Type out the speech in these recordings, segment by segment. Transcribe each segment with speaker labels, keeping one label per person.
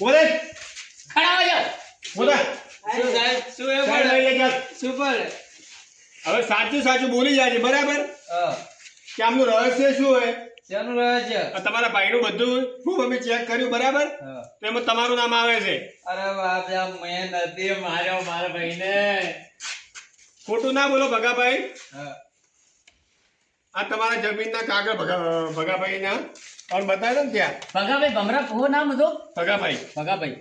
Speaker 1: બોલે.
Speaker 2: ખડા
Speaker 1: બોલે. હવે સાચું સાચું બોલી જાય બરાબર? કે આમનું રહસ્ય શું હોય?
Speaker 3: શેનું રહસ્ય?
Speaker 1: આ તમારા ભાઈનું બધું ખૂબ અમે ચેક કર્યું બરાબર?
Speaker 3: હા.
Speaker 1: તો એમાં તમારું નામ આવે છે?
Speaker 3: અરે બાપ મેં નથી માર્યો મારા ભાઈને.
Speaker 1: ખોટું ના બોલો ભગાભાઈ.
Speaker 3: હા.
Speaker 1: આ તમારા જમીનના કાગળ ભગા ભગાભાઈના. ઓર બતાવ્યો ને ત્યાં.
Speaker 2: ભગાભાઈ ભમરા પૂરો નામ હતો?
Speaker 1: ભગાભાઈ.
Speaker 2: ભગાભાઈ.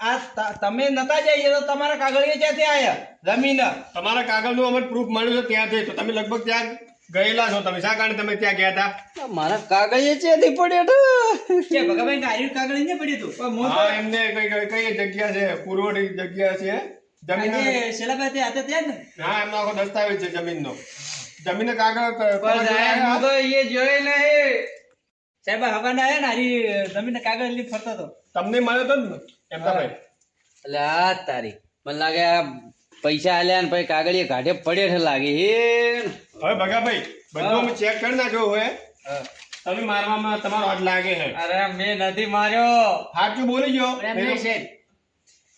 Speaker 4: આ તમે નતા જઈએ તો તમારા કાગળ ક્યાંથી આવ્યા જમીન.
Speaker 1: તમારા કાગળનું અમને પ્રૂફ મળ્યું છે ત્યાંથી. તો તમે લગભગ ત્યાં ગયેલા છો. તમે શા કારણે તમે ત્યાં ગયા હતા?
Speaker 3: મારા કાગળિયે ચેથી પડ્યો તો?
Speaker 4: કે ભગાભાઈ આર્યું કાગળ ને પડ્યું હતું? પણ હું
Speaker 1: એમને કઈ કઈ જગ્યા છે? પૂર્વની જગ્યા છે? જમીન
Speaker 4: આજે શેલાભાઈ હતા ત્યાં ને?
Speaker 1: હા એમનો આખો દસ્તાવેજ છે જમીનનો. જમીન કાગળ
Speaker 3: એ જોઈ નહીં
Speaker 4: સાહેબ હવે ના ને હારી જમીન કાગળ લઈ ફરતો હતો.
Speaker 1: તમને મળ્યો તો ને? એમ ભાઈ.
Speaker 3: એટલે આ તારી. મને લાગે આ પૈસા આલ્યા ને પછી એ ઘાટે પડે છે લાગે હે
Speaker 1: હવે ભગાભાઈ બધું અમે ચેક કરી નાખ્યો હોય. તમે મારવામાં તમારો હાથ લાગે છે.
Speaker 3: અરે મેં નથી માર્યો.
Speaker 1: સાચું બોલી ગયો.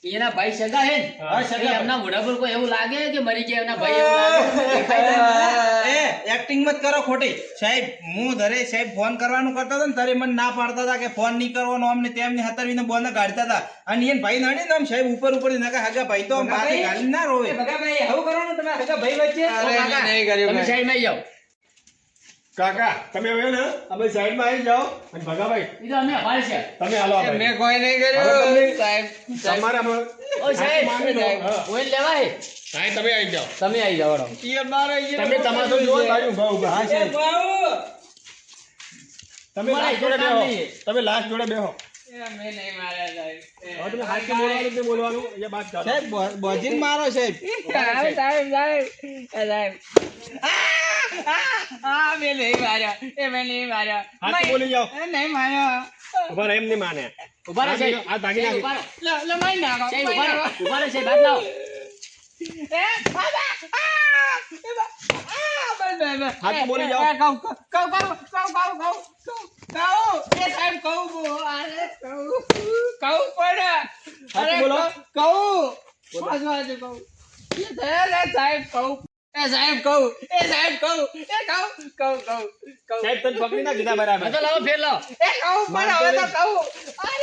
Speaker 2: એના ભાઈ સગા હે. ને? એમના મોઢા પર કોઈ એવું લાગે કે મરી ગયા એમના ભાઈ એવું લાગે?
Speaker 4: એ એક્ટિંગ મત કરો ખોટી. સાહેબ હું ધરે સાહેબ ફોન કરવાનું કરતો હતા ને તારે મને ના પાડતા હતા કે ફોન નહીં કરવાનો અમને તેમને હતરવીને બોલને ગાડતા હતા. અને એને ભાઈ નડી ને આમ સાહેબ ઉપર ઉપર નકા હગા ભાઈ તો આમ બાકી ગાલી ના રોવે.
Speaker 2: ભગાભાઈ આવું કરવાનું તમે હગા ભાઈ વચ્ચે?
Speaker 3: અરે, નહીં કર્યું
Speaker 2: સાહેબ નહીં જાઓ.
Speaker 1: કાકા તમે હવે ને અમે સાઈડમાં આવી જાઓ. અને ભગાભાઈ
Speaker 2: ઈ તો અમે હવાલ છે.
Speaker 1: તમે હાલો આ
Speaker 3: એ
Speaker 1: ભાઈ.
Speaker 3: મેં કોઈ નહીં કર્યું. સાહેબ
Speaker 1: તમારે
Speaker 2: ઓ સાહેબ ઓય લેવા હે.
Speaker 1: સાહેબ તમે આવી જાઓ.
Speaker 2: તમે આવી જાઓ રો
Speaker 3: ઈ મારો ઈ
Speaker 1: તમે તમારો જો બાજુ ઊભા ઊભા. હા, સાહેબ. તમે લાસ્ટ જોડે બેહો. તમે લાસ્ટ જોડે બેહો.
Speaker 2: હાથ
Speaker 1: બોલી જાઓ.
Speaker 3: કહું કહું કહું કહું કહું કહું કહું. એ સાહેબ કહું બો, અરે, કહું. અરે,
Speaker 1: બોલો.
Speaker 3: કહું. એ સાહેબ, કહું. એ સાહેબ કહું. એ સાહેબ કહું. એ કહું, કહું, કહું, કહું.
Speaker 1: સાહેબ તમે પકડી ના કીધા બરાબર
Speaker 2: તો લાવો ફેર લાવો
Speaker 3: એ કહું, પણ હવે તો કહું. અરે,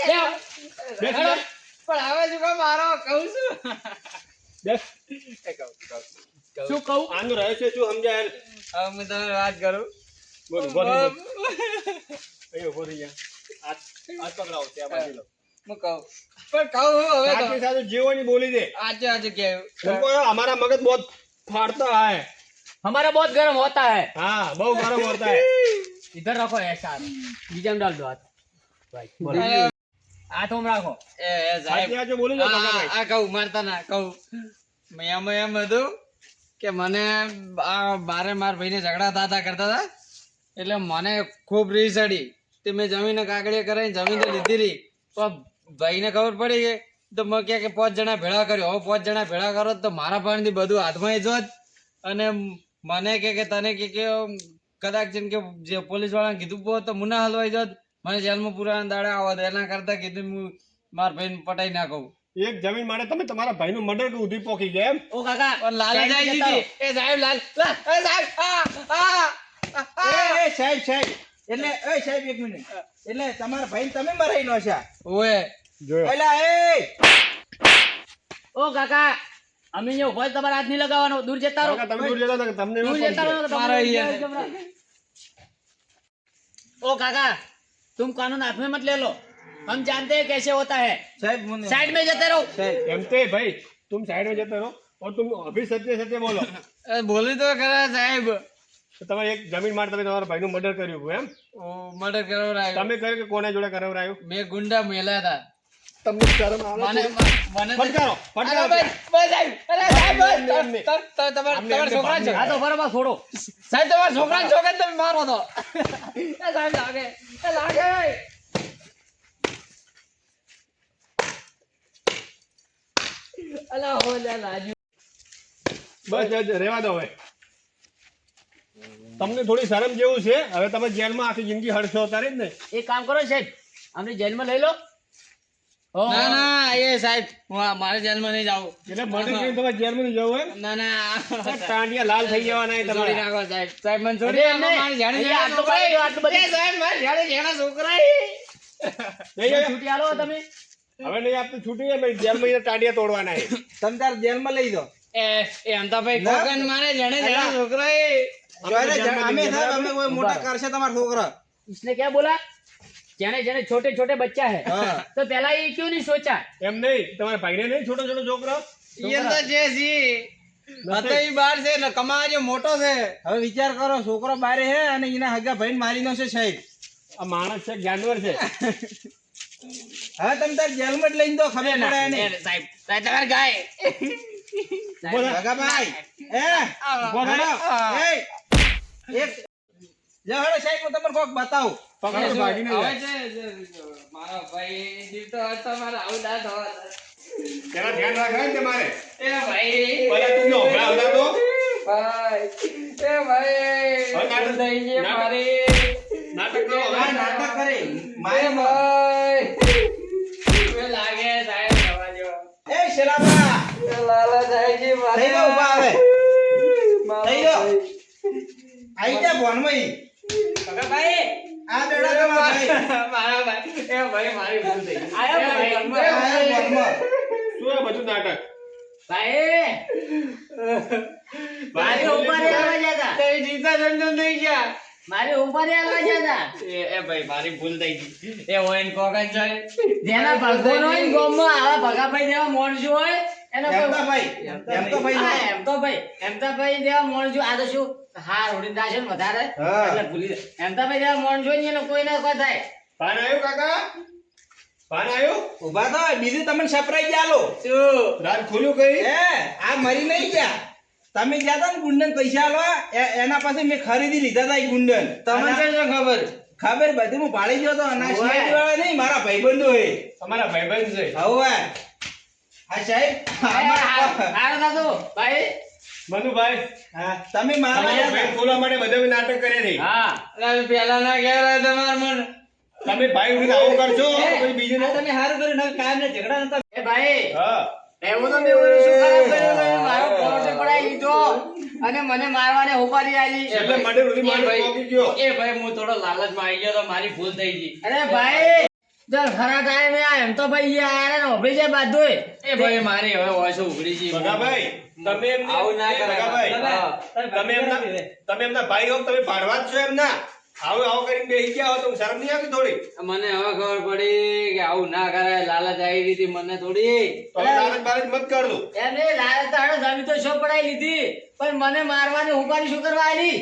Speaker 3: પણ હવે શું કહું મારો કહું છું
Speaker 1: બેસ.
Speaker 3: એ કહું, કહું.
Speaker 2: શું કહું
Speaker 1: આનું રહસ્ય શું સમજાય
Speaker 3: હવે હું તમને વાત કરું
Speaker 1: બોલો ઊભો થઈ જાઓ. અહીં ઉભો થઈ જા. હાથ હાથ પકડાવો ત્યાં બાજુ લો.
Speaker 3: હું કહું પણ કહું હું હવે તો
Speaker 1: સાચી સાથે જીવોની બોલી દે
Speaker 3: આજે આજે કેવું
Speaker 1: हमको हमारा मगज बहुत फाड़ता है
Speaker 2: हमारा बहुत गर्म होता है
Speaker 1: हाँ बहुत गर्म होता है
Speaker 2: इधर रखो ऐसा बीजा में डाल दो हाथ भाई बोलो
Speaker 3: અરે,
Speaker 2: हाथ में रखो
Speaker 3: એ એ સાહેબ
Speaker 1: સાચી આજે બોલી દો
Speaker 3: આ
Speaker 1: ભગાભાઈ.
Speaker 3: આ કહું મારતા ના કહું મેં એમાં એમ હતું કે મને આ બારે માર ભાઈને ઝઘડા થતા કરતા હતા એટલે મને ખૂબ રીસ ચડી તે મેં જમીને કાગળિયા કરાવીને જમીન લીધી રહી તો ભાઈને ખબર પડી કે તો મેં કહે કે પાંચ જણા ભેળા કર્યો. હવે પાંચ જણા ભેળા કરો તો મારા પાણીથી બધું હાથમાં જોત. અને મને કે કે તને કે કે કદાચ જેમ કે જે પોલીસ વાળાને કીધું તો મુના હલવાઈ જોત. મને જેલમાં પુરાણ દાડે આવો એના કરતા કીધું હું મારા ભાઈને પટાઈ નાખું.
Speaker 1: એક જમીન માટે તમે તમારા ભાઈ નું મર્ડર ઉધી પોખી ગયા એમ?
Speaker 2: ઓ કાકા
Speaker 3: પણ લાલ જાય દીધી. એ સાહેબ લાલ. સાહેબ આ આ
Speaker 4: એ સાહેબ સાહેબ. એટલે એ સાહેબ એક મિનિટ એટલે તમારા ભાઈ તમે મરાઈ નો છે
Speaker 3: ઓએ
Speaker 1: જોયો
Speaker 4: એલા એ
Speaker 2: ओ काका અમે અહીંયા ઉભા છે, તમારે હાથ નહીં લગાવવાનો દૂર જતા રહો
Speaker 1: કાકા, તમે દૂર જતા હતા કે તમને
Speaker 2: दूर
Speaker 1: એવું
Speaker 2: जता
Speaker 1: સમજાય?
Speaker 2: रहो तो
Speaker 3: मारो
Speaker 2: तुम्हारे
Speaker 3: ये।
Speaker 2: ऊपर कैमरा है। ओ काका तुम कानून हाथ में मत ले लो हम जानते हैं कैसे होता है
Speaker 4: સાહેબ મને
Speaker 2: साइड में जते रहो
Speaker 4: સાહેબ
Speaker 1: એમ તે ભાઈ तुम साइड में जते रहो और तुम अभी सत्य सत्य बोलो
Speaker 3: એ બોલી તો ખરા સાહેબ
Speaker 1: તો તમે એક જમીન માટે તમે તમારા ભાઈનું મર્ડર કર્યું એમ?
Speaker 3: મર્ડર કરાવરાયો
Speaker 1: તમે કર્યું કે કોને જોડે કરાવરાયો
Speaker 3: બે ગુંડા મેલા હતા.
Speaker 1: તમને શરમ આવે
Speaker 3: મને મને
Speaker 1: ફટકારો ફટકારો.
Speaker 3: બસ અરે સાહેબ બસ તમારા તમારા છોકરા છે
Speaker 2: આ તો બરાબર છોડો.
Speaker 3: સાહેબ તમારા છોકરા છોકરા તમે મારો તો એ સાહેબ લાગે. એ લાગે. અલા હો લા લાજુ.
Speaker 1: બસ રેવા દો હવે. તમને થોડી શરમ જેવું છે. હવે તમે જેલમાં આખી જિંદગી હડશો તારે ને.
Speaker 3: એક કામ કરો સાહેબ અમને જેલમાં
Speaker 1: લઈ લો. એ
Speaker 3: સાહેબ મારે
Speaker 1: જેલમાં ટાંડિયા છોકરા તોડવાના
Speaker 4: તમે તાર જેલમાં લઈ દો
Speaker 3: એ એ અંતાભાઈ મારે જાણે છોકરા એ
Speaker 4: જોઈને
Speaker 1: જેલમાં
Speaker 4: અમે
Speaker 1: લઈ
Speaker 4: સાહેબ
Speaker 1: જવા
Speaker 4: અમે કોઈ મોટા કરશે તમારા છોકરા
Speaker 2: इसने क्या बोला જેને જેને छोटे छोटे बच्चा है
Speaker 4: હા.
Speaker 2: तो पहला ये क्यों नहीं सोचा
Speaker 1: એમ નહીં તમારા ભાઈને નહીં છોટો છોટો છોકરો
Speaker 3: એ તો જે છી હતો ઈ બાર છે ને કમાવા જે મોટો છે
Speaker 4: હવે વિચાર કરો છોકરો બારે હે અને એના હગા ભાઈ મારીનો છે સાહેબ
Speaker 1: આ માણસ છે જાનવર છે
Speaker 4: હવે તમે તાર જેલમાં જ લઈને દો ખબર પડે
Speaker 3: એ
Speaker 4: એને
Speaker 3: સાહેબ સાહેબ તમારે ગાય
Speaker 4: હગા ભાઈ એ
Speaker 1: ઉભો થયો.
Speaker 4: એ એક લે સાહેબ હું તમને કોક બતાવું.
Speaker 1: પકડો ભાગીને
Speaker 3: હવે
Speaker 1: જાય.
Speaker 3: છે, મારા ભાઈ તો મારે આવું ના થવા
Speaker 1: તેના ધ્યાન રાખવા તમારે?
Speaker 3: એ ભાઈ.
Speaker 1: પહેલા તું તો
Speaker 3: ભાઈ એ ભાઈ.
Speaker 1: નાટક-
Speaker 3: થઈ ગઈ
Speaker 1: નાટક- નાટક કરો હવે.
Speaker 4: નાટક કરે. મારે
Speaker 3: ભાઈ. એ લાગે સાહેબ થવા જો
Speaker 4: એ શેલાબા!
Speaker 3: લાલા છે મારે
Speaker 4: થઈ
Speaker 3: ઊભા.
Speaker 4: આઈ જા ભોનમાં ઈ.
Speaker 3: કાકા ભાઈ
Speaker 4: આ બેડા તમારા ભાઈ.
Speaker 3: મારા ભાઈ. એ ભાઈ મારી ભૂલ થઈ
Speaker 2: આયા ભાઈ.
Speaker 3: ભાઈ,
Speaker 4: આ આયા ભોનમાં.
Speaker 1: શું આ બધું નાટક?
Speaker 2: ભાઈ ભાઈ ઉપર આવવા જતા.
Speaker 3: તે જીતા જંજન થઈ ગયા.
Speaker 2: મારી ઉપર આવવા જતા.
Speaker 3: એ ભાઈ મારી ભૂલ થઈ ગઈ. એ હોય ને કોકન છે
Speaker 2: જેના ભગવાન હોય ને ગામમાં આવા ભગાભાઈ જેવા માણસો હોય એનો કોઈ-
Speaker 4: એમતા ભાઈ એમતા ભાઈ
Speaker 2: એમ તો ભાઈ એમ તો ભાઈ જેવા માણસો આ તો શું? હા ઉડીને દાશે ને વધારે. એટલે ભૂલી એમ તો ભાઈ જેવા માણસો ને કોઈ ના થાય.
Speaker 1: પાન આવ્યું કાકા? પાન આવ્યું?
Speaker 4: ઊભા થો બીજું તમને સરપ્રાઈઝ આલો
Speaker 3: શું?
Speaker 1: રાત ખુલ્લું કઈ
Speaker 4: એ આ મરી નહીં ગયા. તમે ગયા તા ને ગુંડન પૈસા આલવા એના પાસે મેં ખરીદી લીધા હતા ગુંડન.
Speaker 3: તમને ખબર?
Speaker 4: ખબર બધી હું ભાડી ગયો તો વાળા નહીં મારા ભાઈબંધો હે
Speaker 1: તમારા ભાઈબંધ છે.
Speaker 4: હવે. આ સાહેબ?
Speaker 2: ભાઈ
Speaker 1: મનુભાઈ
Speaker 4: હા, તમે મારવા
Speaker 1: તમારો ખોલવા માટે બધા નાટક કરે છે
Speaker 2: હા.
Speaker 3: અરે પેલા ના કહેવાય તમાર મન.
Speaker 1: તમે ભાઈ ઉડીને આવું કરશો પછી બીજું
Speaker 4: તમે હારું કર્યું નકર કાયમ ને ઝઘડા નતા.
Speaker 2: એ ભાઈ
Speaker 1: હા.
Speaker 2: એવું તો મેં શું ખરાબ કર્યું મારો પરોઠો પડાઈ લીધો. અને મને મારવાને ઉપાડી આવી
Speaker 1: એટલે મને રૂધી
Speaker 3: એ ભાઈ
Speaker 1: ગયો.
Speaker 3: એ ભાઈ હું થોડો લાલચમાં આવી ગયો તો મારી ભૂલ થઈ ગઈ.
Speaker 2: અરે ભાઈ ચાલ ખરા ટાઈમે આ એમ તો ભાઈ ઈ આયા ને જાય બાજુએ.
Speaker 3: એ ભાઈ મારી હવે ઓછો ઉઘડી ગઈ
Speaker 1: ભગાભાઈ તમે એમને
Speaker 3: આવું ના
Speaker 1: ભગાભાઈ, તમે એમના તમે એમના ભાઈ હો તમે પાડવા જ છો એમના. આવું આવું કરીને બેસી ગયા હો તો શરમ નહીં આવતી થોડી?
Speaker 3: મને હવે ખબર પડી કે આવું ના કરાય લાલચ આવી હતી મને થોડી.
Speaker 1: લાલચ બાલચ મત કરજો
Speaker 2: એમ નહીં, તો હાડો જમી તો શો પડાઈ લીધી પણ મને મારવાની ઉપાડી શું કરવા આલી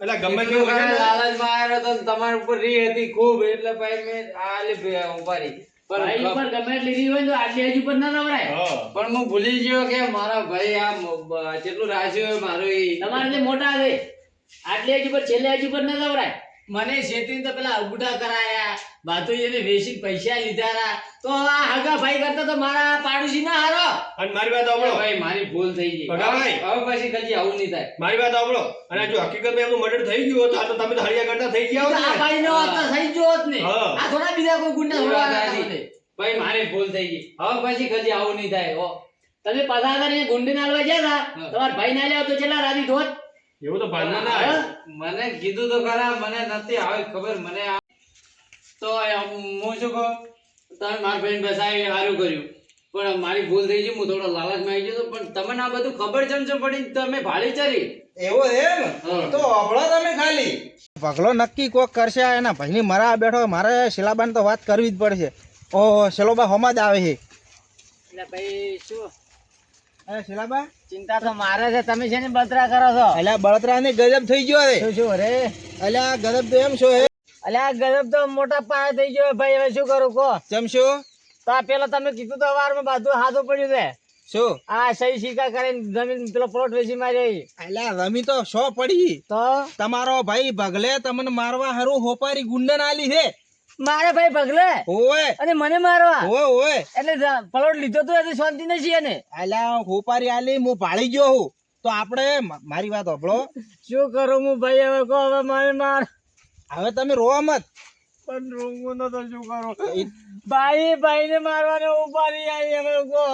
Speaker 1: એટલે ગમે હોય ને,
Speaker 3: લાલચમાં આવ્યો તો તમારા ઉપર રી હતી ખૂબ એટલે ભાઈ મેં આલી ભે- ઉપાડી
Speaker 2: ભાઈ
Speaker 3: પણ
Speaker 2: ઉપર ગમે એટલી હોય તો આટલી હજી પર ના નવરાય
Speaker 1: હા.
Speaker 3: પણ હું ભૂલી ગયો કે મારા ભાઈ આ જેટલું રાખ્યું હોય મારું.
Speaker 2: તમારે મોટા છે આટલી હજી પર છેલ્લે હજુ પર ના નવરાય મને શેતીને તો પેલા અંગૂઠા કરાયા બાતુજીને વેચી પૈસા લીધા. તો આ હગા ભાઈ કરતા તો મારા પાડોશી ના હારો.
Speaker 1: અને મારી વાત આવડો
Speaker 3: ભાઈ મારી ભૂલ થઈ ગઈ.
Speaker 1: ભગાભાઈ.
Speaker 3: હવે પછી કદી આવું નહીં થાય.
Speaker 1: મારી વાત આવડો અને જો હકીકતમાં એમનું મર્ડર થઈ ગયું હોત તો આ તો તમે તો હળિયા કરતા થઈ ગયા હોત
Speaker 2: આ ભાઈ નો હોત તો થઈ ગયો હોત ને. આ થોડા બીજા કોઈ ગુંડા થોડા
Speaker 3: ભાઈ મારી ભૂલ થઈ ગઈ. હવે પછી કદી આવું નહીં થાય. હો.
Speaker 2: તમે પધાર કરીને ગુંડી નાલવા ગયા હતા તમારા ભાઈ ના લ્યા તો ચેલા રાજી ધોત
Speaker 1: એવું તો ભાનમાં ના આવે.
Speaker 3: મને કીધું તો ખરા મને નથી આવી ખબર મને તો હું શું કહું? તમે મારા ફ્રેન્ડ બસાવી સારું કર્યું. પણ મારી ભૂલ થઈ ગઈ હું થોડો લાલચમાં આવી ગયો પણ તમને આ બધું ખબર ચમ ચમ પડી? તમે ભાળી ચરી
Speaker 4: એવો એમ? તો અભળો તમે ખાલી. પગલો નક્કી કોક કરશે એના ભાઈની. મરા બેઠો મારે શિલાબાન તો વાત કરવી જ પડશે. ઓહો શિલોબા હોમાં જ આવે છે.
Speaker 2: એટલે ભાઈ શું?
Speaker 4: શિલાબા?
Speaker 2: ચિંતા તો મારે છે તમે છે ને બળતરા કરો છો?
Speaker 4: અલ્યા બળતરા ને ગજબ થઈ ગયો છે.
Speaker 2: શું શું રે
Speaker 4: અલ્યા ગજબ તો એમ છો હે?
Speaker 2: અલ્યા ગજબ તો મોટા પાયે થઈ ગયો ભાઈ હવે શું કરું કો
Speaker 4: ચમ શું
Speaker 2: તો આ પેલા તમે કીધું તો વારમાં બધું હાથું પડ્યું છે.
Speaker 4: શું?
Speaker 2: આ સહી સિક્કા કરીને જમીન પેલો પ્લોટ વેચી માર્યો
Speaker 4: એટલે રમી તો સો પડી.
Speaker 2: તો?
Speaker 4: તમારો ભાઈ ભગલે તમને મારવા હારું હોપારી ગુંડન આલી છે.
Speaker 2: મારે ભાઈ ભગલે.
Speaker 4: ઓય
Speaker 2: અને મને મારવા
Speaker 4: ઓય ઓય
Speaker 2: એટલે પલોટ લીધો તો એટલે શાંતિ નથી એને?
Speaker 4: અલ્યા હોપારી આલી હું ભાળી ગયો હું. તો આપણે મારી વાત હોભળો.
Speaker 2: શું કરું હું ભાઈ હવે કહો હવે મારે માર.
Speaker 4: હવે તમે રોવા મત
Speaker 2: પણ રોંગો તો શું કરો? ભાઈ ભાઈ ને મારવાને ઉપાડી આવી હવે કહો.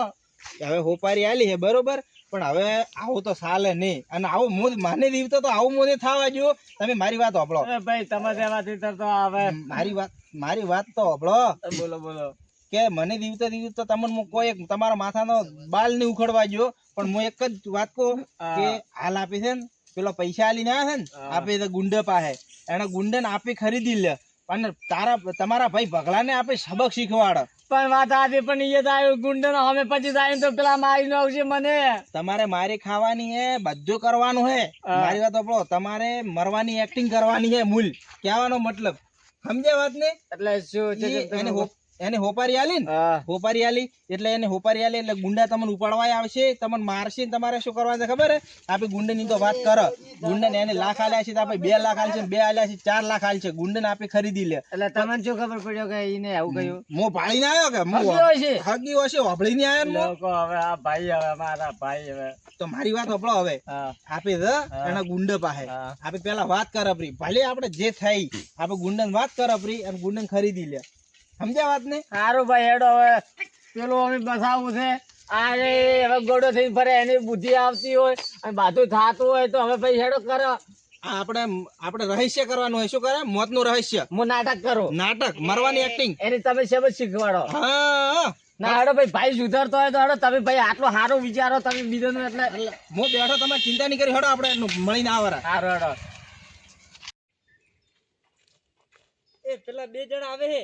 Speaker 4: હવે હોપારી આલી છે બરોબર? પણ હવે આવું તો ચાલે નહીં. અને આવું હું માને દીવતો તો આવું મોને થવા જો તમે મારી વાત
Speaker 2: અરે ભાઈ તમે સેવાથી તરતો આવે.
Speaker 4: મારી વાત મારી વાત તો સાંભળો
Speaker 2: બોલો બોલો.
Speaker 4: કે મને દીવતો દીવતો તમને હું કોઈ એક તમારા માથાનો બાલ નહીં ઉખડવા જો પણ હું એક જ વાત કહું કે હાલ આપી છે ને પેલો પૈસા આલીને આવ્યા છે ને. આપે તો ગુંડે પાસે. એને ગુંડે ને આપી ખરીદી લે. અને તારા તમારા ભાઈ ભગલાને આપે સબક શીખવાડ.
Speaker 2: પણ વાત આથી પણ એ તો આવ્યું ગુંડ નો અમે પછી જાય તો પેલા મારી નો આવશે મને.
Speaker 4: તમારે મારી ખાવાની હે બધું કરવાનું હે. મારી વાત આપણો તમારે મરવાની એક્ટિંગ કરવાની હે મૂલ. કહેવાનો મતલબ. સમજે વાત ને
Speaker 2: એટલે શું છે
Speaker 4: એને એને હોપારી આલી ને? હોપારી આલી. એટલે એને હોપારી આલી એટલે ગુંડા તમને ઉપાડવા આવશે તમને મારશે ને તમારે શું કરવાનું ખબર હે? આપણે ગુંડાની તો વાત કર. ગુંડાને એને લાખ આલ્યા છે તો આપણે બે લાખ આલશે બે આલ્યા છે ચાર લાખ આલશે ગુંડાને આપણે ખરીદી લે.
Speaker 2: એટલે તમને શું ખબર પડ્યો કે એને આવું કહ્યું
Speaker 4: મો ભાળીને આવ્યો કે? મો હગી હશે વાપળીને આવ્યો.
Speaker 2: લોકો હવે આ ભાઈ હવે મારા ભાઈ હવે.
Speaker 4: તો મારી વાત સાંભળો હવે. આપી છે એના ગુંડા પાસે. આપી પેલા વાત કર આપણી ભલે આપણે જે થઈ આપણે ગુંડન વાત કર અને ગુંડન ખરીદી લે. સમજ્યા વાત ને
Speaker 2: સારું ભાઈ હેડો હવે. પેલું અમે બસાવવું છે. આને હવે ગોડો થઈને ફરે એની બુદ્ધિ આવતી હોય અને બધું થતું હોય તો હવે ભાઈ હેડો કરો.
Speaker 4: આપણે આપણે રહસ્ય કરવાનું હોય. શું કરે? મોતનું રહસ્ય.
Speaker 2: હું નાટક કરું.
Speaker 4: નાટક મરવાની એક્ટિંગ
Speaker 2: એની તમે સેબ શીખવાડો? ના હેડો ભાઈ ભાઈ સુધરતો હોય તો હેડો. તમે ભાઈ આટલો સારો વિચારો તમે બીજો એટલે
Speaker 4: હું બેઠો તમે ચિંતા નહીં કરી. હેડો આપણે એનું મળીને આવરા
Speaker 2: સારું હેડો. એ પેલા બે જણા આવે હે.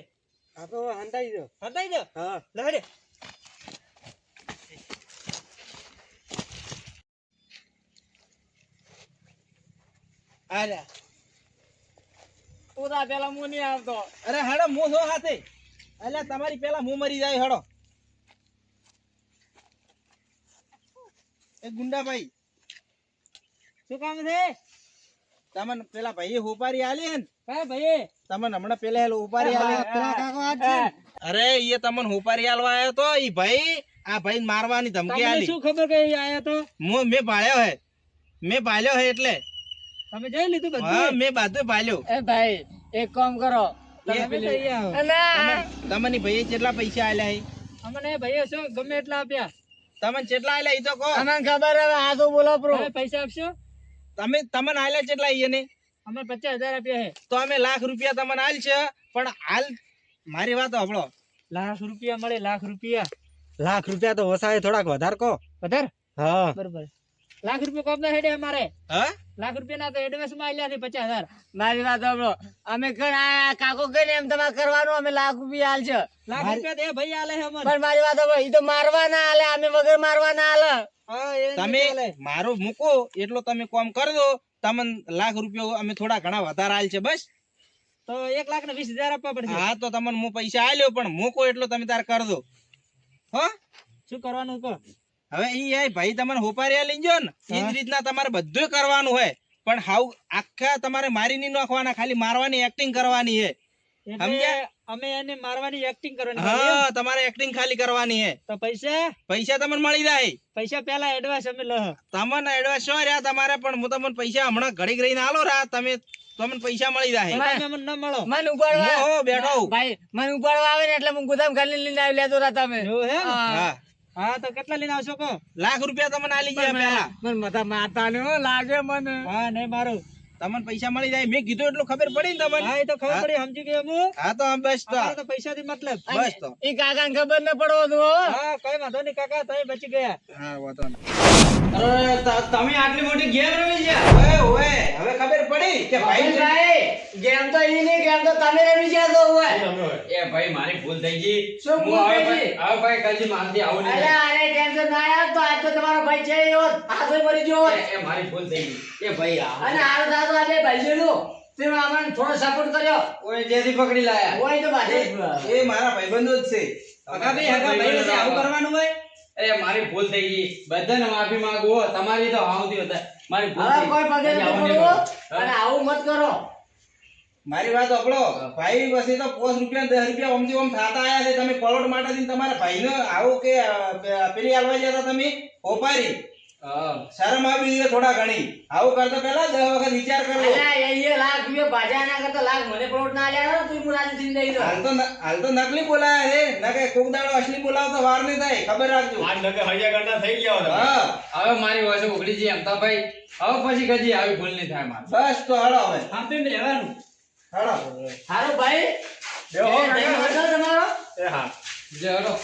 Speaker 2: હા હંતાઈ દો. હંતાઈ દો? હા. લડે
Speaker 4: અરે
Speaker 2: પૂરા પેલા હું નહીં આવતો.
Speaker 4: અરે હડો હું છો હાથે. એટલે તમારી પેલા હું મરી જાય હડો. એ ગુંડાભાઈ.
Speaker 2: શું કામ છે?
Speaker 4: તમને પેલા ભાઈ ઉપારી આલી હે ને?
Speaker 2: ભાઈ
Speaker 4: તમને હમણાં પેલા હેલો હોપારી આલી.
Speaker 2: પેલા કાકો આ છે.
Speaker 4: અરે એ તમને ઉપારી આલવા આવ્યો તો ઈ ભાઈ આ ભાઈ મારવાની ધમકી આલી.
Speaker 2: શું ખબર કે ઈ આયા તો?
Speaker 4: હું મે ભાળ્યો હે. મે ભાળ્યો હે એટલે.
Speaker 2: તમે જઈ લીધું
Speaker 4: હા મેં બધું ભાલ્યો
Speaker 2: એ ભાઈ એક કામ કરો.
Speaker 4: તમે
Speaker 2: પેલી-
Speaker 4: તમે તમને ભાઈ કેટલા પૈસા આલ્યા હે
Speaker 2: અમને ભાઈ શું ગમે એટલા આપ્યા?
Speaker 4: તમને કેટલા આલ્યા ઈ તો કહો.
Speaker 2: અમને ખબર હવે આ તો બોલો પૈસા આપશો?
Speaker 4: તમે તમને આલ્યા છે એટલા એને
Speaker 2: અમે પચાસ હજાર આપ્યા છે.
Speaker 4: તો અમે લાખ રૂપિયા તમને આલ છે. પણ હાલ મારી વાત સાંભળો.
Speaker 2: લાખ રૂપિયા મળે લાખ રૂપિયા.
Speaker 4: લાખ રૂપિયા તો વસાય થોડાક વધારે કહો.
Speaker 2: વધારે?
Speaker 4: હા.
Speaker 2: બરોબર. લાખ રૂપિયા કોપ ના હેડે અમારે. લાખ રૂપિયા ના તો એડવાન્સમાં આલ્યા છે પચાસ હજાર. મારી વાત સાંભળો. અમે કાકો કઈ એમ તમારે કરવાનું અમે લાખ રૂપિયા હાલ છે લાખ રૂપિયા તો ભાઈ હાલે છે પણ મારી વાત સાંભળો ઈ તો મારવા ના હાલે અમે વગર મારવા ના હાલે
Speaker 4: તમે મારું મૂકો એટલો તમે કોમ કરી દો. તમને લાખ રૂપિયા અમે થોડા ઘણા વધારે હાલ છે બસ.
Speaker 2: તો એક લાખ ને વીસ હજાર આપવા પડશે.
Speaker 4: હા તો તમને હું પૈસા આલ્યો પણ મૂકો એટલો તમે તાર કરી દો. હા?
Speaker 2: શું કરવાનું કહો?
Speaker 4: હવે ઈ એ ભાઈ તમારે હોપારિયા લઈ ગયો ને એ જ રીતના તમારે બધું કરવાનું હોય. પણ હાવ આખા તમારે મારી નહીં નાખવાના ખાલી મારવાની એક્ટિંગ કરવાની સમજ્યા?
Speaker 2: અમે એને મારવાની એક્ટિંગ કરવાની
Speaker 4: હા તમારે એક્ટિંગ ખાલી કરવાની
Speaker 2: તો પૈસા?
Speaker 4: પૈસા તમને મળી જાય.
Speaker 2: પૈસા પેલા એડવાન્સ અમે લહ
Speaker 4: તમને એડવાન્સ શું રહ્યા તમારે પણ હું તમને પૈસા હમણાં ઘડીક રહીને આલો રા તમે તમને પૈસા મળી જાય.
Speaker 2: મને ન મળો. મને ઉપાડવા.
Speaker 4: હો બેઠો હું.
Speaker 2: ભાઈ મને ઉપાડવા આવે ને એટલે હું ગોદામ ખાલી લઈને આવી લેતો રા તમે.
Speaker 4: હા.
Speaker 2: હા તો કેટલા લઈને આવશો કો
Speaker 4: લાખ રૂપિયા તમને આલી ગયા પેલા
Speaker 2: મને મથા માતા લાગે મને. હા નહીં મારું.
Speaker 4: તમને પૈસા મળી જાય. મેં કીધું એટલું ખબર પડી ને તમને.
Speaker 2: હા એ તો ખબર પડી સમજી ગયો હું.
Speaker 4: હા તો આમ બસ તો.
Speaker 2: તો પૈસા થી મતલબ.
Speaker 4: બસ તો.
Speaker 2: ઈ કાકા ને ખબર ન પડવો તો હા. કઈ વાંધો નહીં કાકા તમે બચી ગયા.
Speaker 4: હા વાંધો નહીં.
Speaker 2: અરે તમે આટલી મોટી ગેમ રમી છે
Speaker 4: ઓએ ઓએ હવે ખબર પડી કે ભાઈ
Speaker 2: ભાઈ ગેમ તો ઈ નહીં ગેમ તો તમે રમી ગયા તો ઓએ
Speaker 3: એ ભાઈ મારી ભૂલ થઈ ગઈ.
Speaker 2: શું ભૂલ થઈ ગઈ?
Speaker 3: હવે ભાઈ કાલથી મારથી આવું નહીં
Speaker 2: અરે અરે ટેન્શન ના યાર તો આજ તો તમારો ભાઈ છે ઈ આ તો મરી ગયો
Speaker 3: એ- મારી ભૂલ થઈ ગઈ. એ ભાઈ આ
Speaker 2: અને હાલ દાદો આજે ભાઈજીનું તે આમાં થોડો સપોર્ટ કર્યો.
Speaker 3: ઓય જેથી પકડી લાયા.
Speaker 2: હોય તો બાજે.
Speaker 4: એ મારા ભાઈબંધો જ છે.
Speaker 3: હગાભાઈ, હગાભાઈ વચ્ચે આવું
Speaker 2: કરવાનું હોય?
Speaker 3: અરે મારી ભૂલ થઈ ગઈ. બધાને માફી માંગો. તમારી તો આવતી હતા મારી ભૂલ
Speaker 2: હવે
Speaker 3: થઈ
Speaker 2: કોઈ પગે. અને આવું મત કરો.
Speaker 4: મારી વાત સાંભળો. ભાઈ પછી તો પોસ રૂપિયા દસ રૂપિયા ઓમથી ઓમ થાતા આયા છે. તમે પલોટ માટે તમારા ભાઈને આવું કે પેલી આલવા ગયા તમે? ઓપારી શરમ આવી જોઈએ થોડા ઘણી આવું કરતો પેલા દસ વખત વિચાર કરવો
Speaker 2: એ લાખ રૂપિયા ભાજા ના કરતા લાખ મને પ્લોટ ના આલ્યા તું તો હું રાજી જિંદગી
Speaker 4: હાલ તો હાલ તો નકલી બોલાયા છે નકે કોક દાડો અસલી બોલાવો તો વાર નહીં થાય ખબર રાખજો
Speaker 1: આજ નકે હૈયા ગંડા થઈ ગયા હો
Speaker 4: હા
Speaker 3: હવે મારી વાસે ઉગડી જઈ એમ તો ભાઈ હવે પછી કજી આવી ભૂલ નહીં થાય મારે
Speaker 4: બસ તો હાલો હવે
Speaker 2: સાંભળીને લેવાનું
Speaker 4: હાલો
Speaker 2: હાલો ભાઈ. હતો તમારો
Speaker 1: એ હા
Speaker 3: જે હલો.